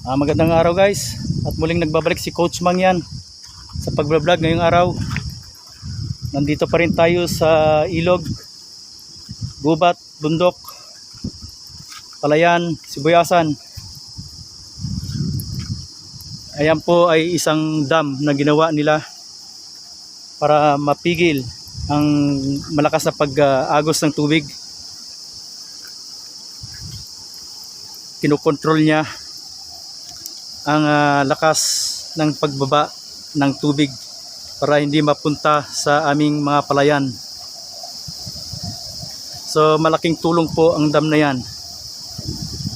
Ah, magandang araw guys. At muling nagbabalik si Coach Mang yan sa pagbablog ngayong araw. Nandito pa rin tayo sa ilog, gubat, bundok, palayan, sibuyasan. Ayan po ay isang dam na ginawa nila para mapigil ang malakas na pag-agos ng tubig. Kinokontrol niya ang ah, lakas ng pagbaba ng tubig para hindi mapunta sa aming mga palayan. So malaking tulong po ang dam na yan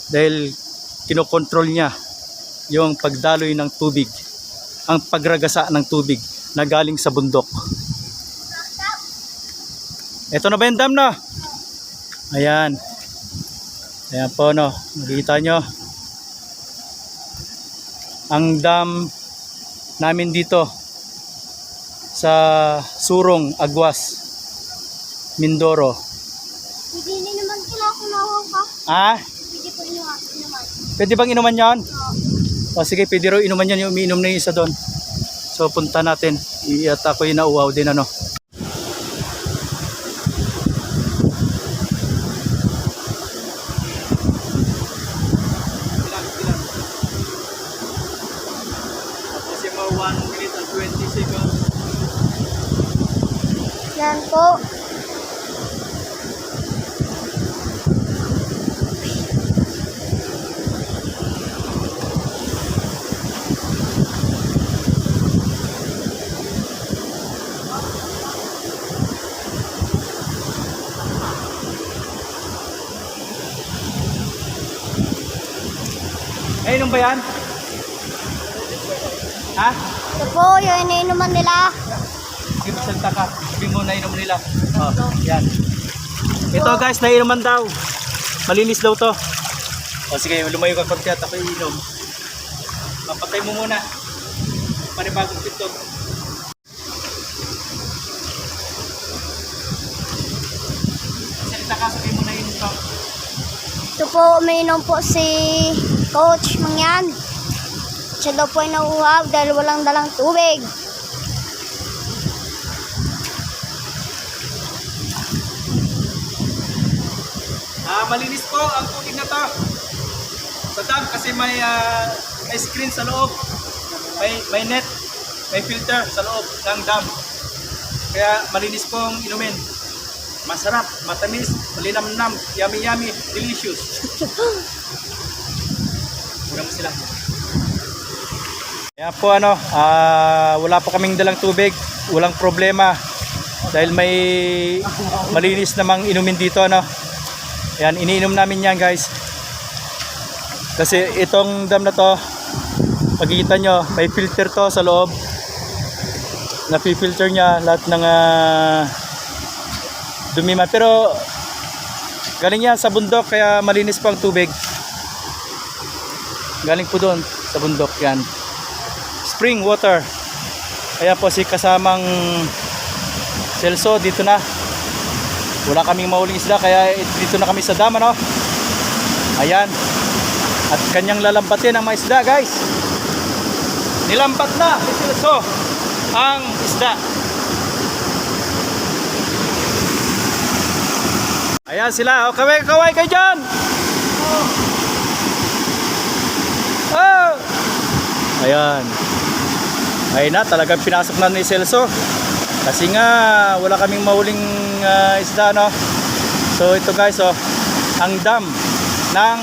dahil kinokontrol niya yung pagdaloy ng tubig, ang pagragasa ng tubig na galing sa bundok. Ito na ba yung dam na? Ayan. Ayan po no, nakikita nyo ang dam namin dito sa Surong, Agwas, Mindoro. Hindi na naman kinakunawa ka. Ah, Hindi po inuha naman. pwede bang inuman yan? O sige, pwede rin inuman yan yung umiinom na yung isa doon. So punta natin. I- At ako yung nauwaw din ano. 20 seconds. Yan po. Eh, inom ba yan? Ha? Ito po yung iniinuman nila. Sige, magsalita ka. Sige mo, nainom nila. Oh, yan. Ito guys, nainuman daw. Malinis daw to. O sige, lumayo ka konti at ako iinom. Papatay mo muna. Panibagong pito. Salita ka, sabihin mo na inom to. Ito po, umiinom po si Coach Mangyan. Siya daw po ay nauuhaw dahil walang dalang tubig. Ah, malinis po ang tubig na to. Sa dam kasi may ah, may screen sa loob. May may net, may filter sa loob ng dam. Kaya malinis pong inumin. Masarap, matamis, malinamnam, yummy yummy, delicious. Kulang mo sila. Kaya po ano, ah, wala po kaming dalang tubig, walang problema. Dahil may malinis namang inumin dito ano. Yan, iniinom namin yan guys. Kasi itong dam na to, pagkikita nyo, may filter to sa loob. Napifilter niya lahat ng ah, dumi man. Pero galing yan sa bundok kaya malinis po ang tubig. Galing po doon sa bundok yan. Spring water. Kaya po si kasamang Celso dito na. Wala kaming mauling isda kaya dito na kami sa dam ano? Ayan. At kanyang lalambatin ang mga isda guys. Nilambat na ni Silso ang isda. Ayan sila. Oh, kaway kaway kayo dyan oh. ayan ayun na talagang pinasok na ni Celso kasi nga wala kaming mahuling ah, isda no. So ito guys oh, ang dam ng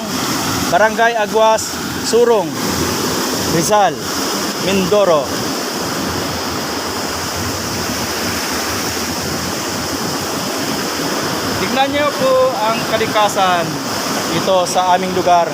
Barangay Agwas, Surong, Rizal, Mindoro. Tignan niyo po ang kalikasan ito sa aming lugar.